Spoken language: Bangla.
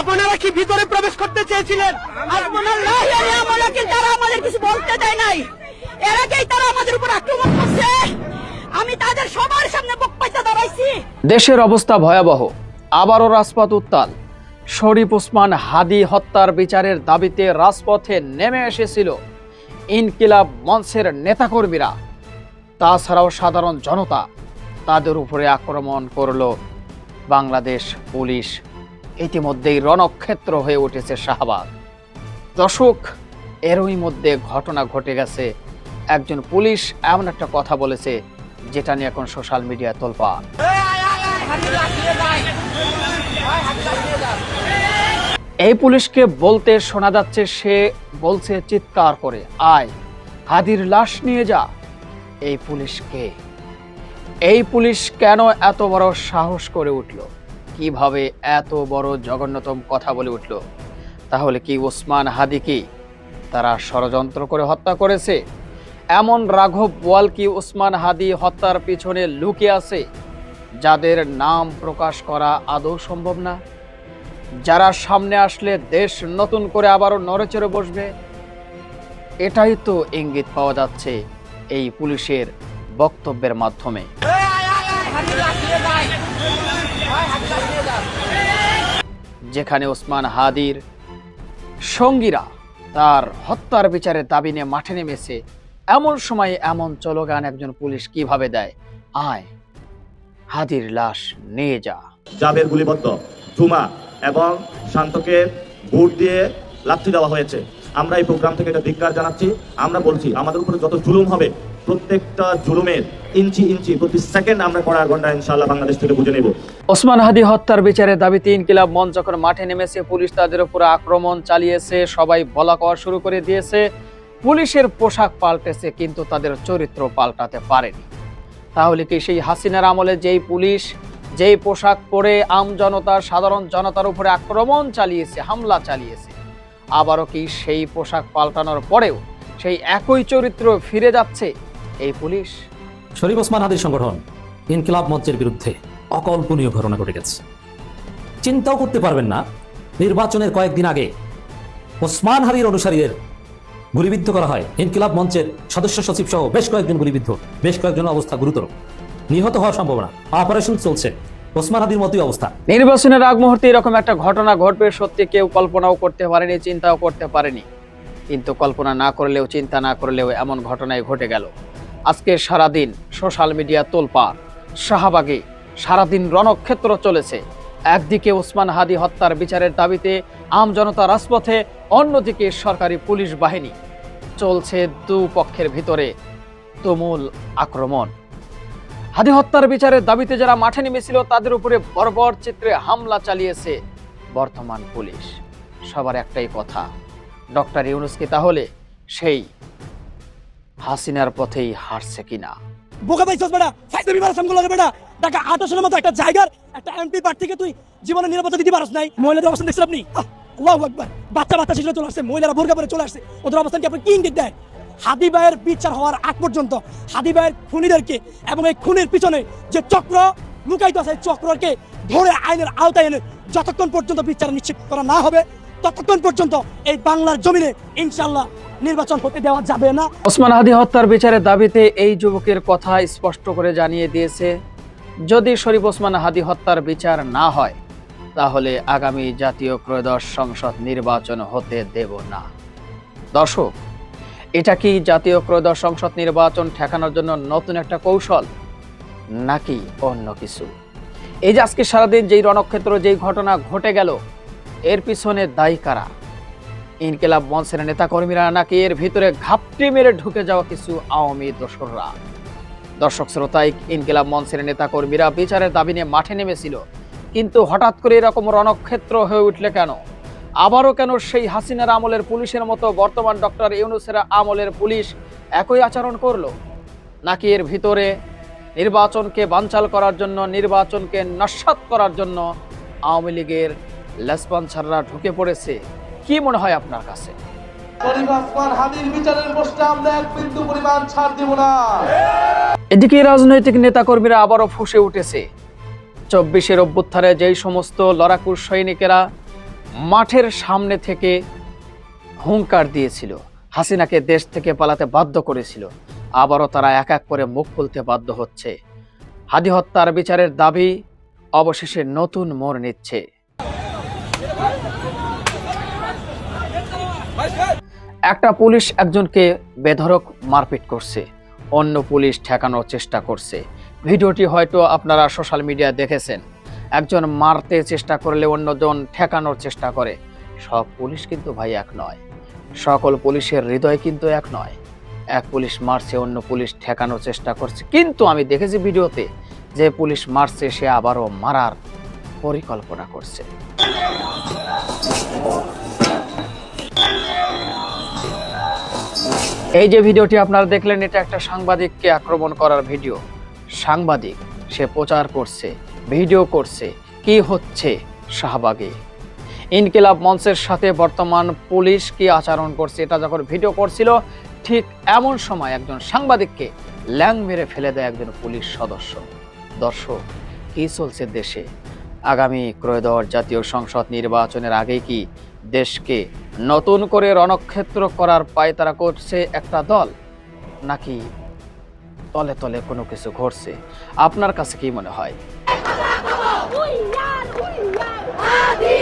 আপনারা কি ভিতরে প্রবেশ করতে চেয়েছিলেন? তারা আমাদের কিছু বলতে দেয় নাই। এর আগেই তারা আমাদের উপর আক্রমণ করছে। আমি তাদের সবার সামনে বুক পাইতে দাঁড়াইছি। দেশের অবস্থা ভয়াবহ। আবারও রাজপথ উত্তাল। শরীফ ওসমান হাদি হত্যার বিচারের দাবিতে রাজপথে নেমে এসেছিল ইনকিলাব মঞ্চের নেতাকর্মীরা। তাছাড়াও সাধারণ জনতা তাদের উপরে আক্রমণ করল বাংলাদেশ পুলিশ ইতিমধ্যেই রণক্ষেত্র হয়ে উঠেছে শাহবাগ। দর্শক, এরই মধ্যে ঘটনা ঘটে গেছে। একজন পুলিশ এমন একটা কথা বলেছে, যেটা নিয়ে এখন সোশ্যাল মিডিয়া তোলপা। এই পুলিশকে বলতে শোনা যাচ্ছে, সে বলছে চিৎকার করে, আয়, হাদির লাশ নিয়ে যা। এই পুলিশকে। এই পুলিশ কেন এত বড় সাহস করে উঠল? কীভাবে এত বড় জঘন্যতম কথা বলে উঠল? তাহলে কি ওসমান হাদিকে তারা ষড়যন্ত্র করে হত্যা করেছে? এমন রাঘব ওয়াল কি ওসমান হাদি হত্যার পিছনে লুকে আছে? যাদের নাম প্রকাশ করা আদৌ সম্ভব না? যারা সামনে আসলে দেশ নতুন করে আবারও নড়েচড়ে বসবে? এটাই তো ইঙ্গিত পাওয়া যাচ্ছে এই পুলিশের বক্তব্যের মাধ্যমে। যেখানে ওসমান হাদির সঙ্গীরা তার হত্যার বিচারে দাবি নিয়ে মাঠে নেমেছে, এমন সময়ে এমন চলগান একজন পুলিশ কীভাবে দেয়? আয়, হাদির লাশ নিয়ে যা। জাবের গুলিবদ্ধ জুমা এবং শান্তকে বুট দিয়ে লাথি দেওয়া হয়েছে। আমরা এই প্রোগ্রাম থেকে এটা ধিক্কার জানাচ্ছি। আমরা বলছি, আমাদের উপরে যত জুলুম হবে, প্রত্যেকটা জুলুমের ইঞ্চি ইঞ্চি প্রতি সেকেন্ড আমরা কড়ার ঘণ্টা বাংলাদেশ থেকে বুঝে নেব। ওসমান হাদি হত্যার বিচারের দাবিতে ইনকিলাব মঞ্চ যখন মাঠে নেমেছে। পুলিশ তাদের উপর আক্রমণ চালিয়েছে, সবাই বলা কওয়া শুরু করে দিয়েছে। পুলিশের পোশাক পাল্টেছে, কিন্তু তাদের চরিত্র পাল্টাতে পারেনি। তাহলে কি সেই হাসিনার আমলে যেই পুলিশ, যেই পোশাক পরে আম জনতার, সাধারণ জনতার উপরে আক্রমণ চালিয়েছে, হামলা চালিয়েছে? আবারও কি সেই পোশাক পাল্টানোর পরেও সেই একই চরিত্র ফিরে যাচ্ছে এই পুলিশ? শরীফ ওসমান হাদির সংগঠন, ইনকিলাব মঞ্চের বিরুদ্ধে অকল্পনীয় ঘটনা ঘটে গেছে। চিন্তাও করতে পারবেন না, নির্বাচনের কয়েকদিন আগে ওসমান হাদির অনুসারীদের গুলিবিদ্ধ করা হয়। ইনকিলাব মঞ্চের সদস্য সচিব সহ বেশ কয়েকজন গুলিবিদ্ধ, বেশ কয়েকজনের অবস্থা গুরুতর। নিহত হওয়ার সম্ভাবনা। অপারেশন চলছে। ওসমান হাদির মতোই অবস্থা। নির্বাচনের আগ মুহূর্তে এরকম একটা ঘটনা ঘটবে, সত্যি কেউ কল্পনাও করতে পারেনি, চিন্তাও করতে পারেনি। কিন্তু কল্পনা না করলেও, চিন্তা না করলেও এমন ঘটনায় ঘটে গেল। আজকে সারাদিন সোশ্যাল মিডিয়া তোলপাড় শাহবাগে সারাদিন রণক্ষেত্র চলেছে। একদিকে ওসমান হাদি হত্যার বিচারের দাবিতে আম জনতা রাজপথে, অন্যদিকে সরকারি পুলিশ বাহিনী। চলছে দুপক্ষের ভিতরে তুমুল আক্রমণ। হাদি হত্যার বিচারের দাবিতে যারা মাঠে নেমেছিল, তাদের উপরে বর্বর চিত্রে হামলা চালিয়েছে বর্তমান পুলিশ। সবার একটাই কথা, ডক্টর ইউনুসকে তাহলে সেই হাসিনার পথেই হারছে কিনা? মতো একটা জায়গার, একটা এমপি তুই জীবনে নিরাপত্তা দিতে পারস আপনি? বাচ্চা বাচ্চা শিশু চলে আসছে, মহিলারা বোরকা পরে চলে আসছে। ওদের অবস্থান কি আপনি কি ইঙ্গিত দেয়? হাদি ভাইয়ের বিচার হওয়ার আগ পর্যন্ত হাদি ভাইয়ের খুনিদেরকে এবং এই খুনের পিছনে যে চক্র লুকাইতে আছে চক্রকে ধরে আইনের আওতায় এনে যতক্ষণ পর্যন্ত বিচার নিশ্চিত করা না হবে, ততক্ষণ পর্যন্ত এই বাংলার জমিনে ইনশাল্লাহ নির্বাচন হতে দেওয়া যাবে না। ওসমান হাদি হত্যার বিচারের দাবিতে এই যুবকের কথা স্পষ্ট করে জানিয়ে দিয়েছে, যদি শরীফ ওসমান হাদি হত্যার বিচার না হয়, তাহলে আগামী জাতীয় ত্রয়োদশ সংসদ নির্বাচন হতে দেব না। দর্শক এটা কি জাতীয় ত্রয়োদশ সংসদ নির্বাচন ঠেকানোর জন্য নতুন একটা কৌশল? নাকি অন্য কিছু? এই যে আজকে সারাদিন যেই রণক্ষেত্র, যেই ঘটনা ঘটে গেল, এর পিছনে দায়ী কারা? ইনকিলাব মঞ্চের নেতাকর্মীরা নাকি এর ভিতরে ঘাপটি মেরে ঢুকে যাওয়া কিছু আওয়ামী দোসররা দর্শক শ্রোতাই ইনকিলাব মঞ্চের নেতাকর্মীরা বিচারের দাবি নিয়ে মাঠে নেমেছিল। কিন্তু হঠাৎ করে এরকম রণক্ষেত্র হয়ে উঠলে কেন? আবারও কেন সেই হাসিনার আমলের পুলিশের মতো বর্তমান ডক্টর ইউনুসের আমলের পুলিশ একই আচরণ করল? নাকি এর ভিতরে নির্বাচনকে বানচাল করার জন্য নির্বাচনকে নস্বাত করার জন্য আওয়ামী লীগের লেসপন্সাররা ঢুকে পড়েছে? কি মনে হয় আপনার কাছে? এদিকে রাজনৈতিক নেতাকর্মীরা আবারও ফুসে উঠেছে। চব্বিশের অভ্যুত্থানে যেই সমস্ত লড়াকুর সৈনিকেরা মাঠের সামনে থেকে হুঙ্কার দিয়েছিল। হাসিনাকে দেশ থেকে পালাতে বাধ্য করেছিল। আবারও তারা এক এক করে মুখ খুলতে বাধ্য হচ্ছে। হাদি হত্যার বিচারের দাবি অবশেষে নতুন মোড় নিচ্ছে। একটা পুলিশ একজনকে বেধরক মারপিট করছে। অন্য পুলিশ ঠেকানোর চেষ্টা করছে। ভিডিওটি হয়তো আপনারা সোশ্যাল মিডিয়া দেখেছেন। একজন মারতে চেষ্টা করলে অন্যজন ঠেকানোর চেষ্টা করে। সব পুলিশ কিন্তু ভাই এক নয়। সকল পুলিশের হৃদয় কিন্তু এক নয়। এক পুলিশ মারছে, অন্য পুলিশ ঠেকানোর চেষ্টা করছে। কিন্তু আমি দেখেছি ভিডিওতে যে পুলিশ মারছে, সে আবারও মারার পরিকল্পনা করছে। এই যে ভিডিওটি আপনারা দেখলেন, এটা একটা সাংবাদিককে আক্রমণ করার ভিডিও। সাংবাদিক, সে প্রচার করছে। ভিডিও করছে, কি হচ্ছে শাহবাগে। ইনকিলাব মঞ্চের সাথে বর্তমান পুলিশ কি আচরণ করছে এটা যখন ভিডিও করছিল, ঠিক এমন সময় একজন সাংবাদিককে ল্যাং মেরে ফেলে দেয় একজন পুলিশ সদস্য। দর্শক, কি চলছে দেশে? আগামী ত্রয়োদশ জাতীয় সংসদ নির্বাচনের আগে কি দেশকে নতুন করে রণক্ষেত্র করার পায়তারা করছে একটা দল? নাকি তলে তলে কোনো কিছু ঘটছে? আপনার কাছে কি মনে হয়? হুইয়ার হুইয়ার আদি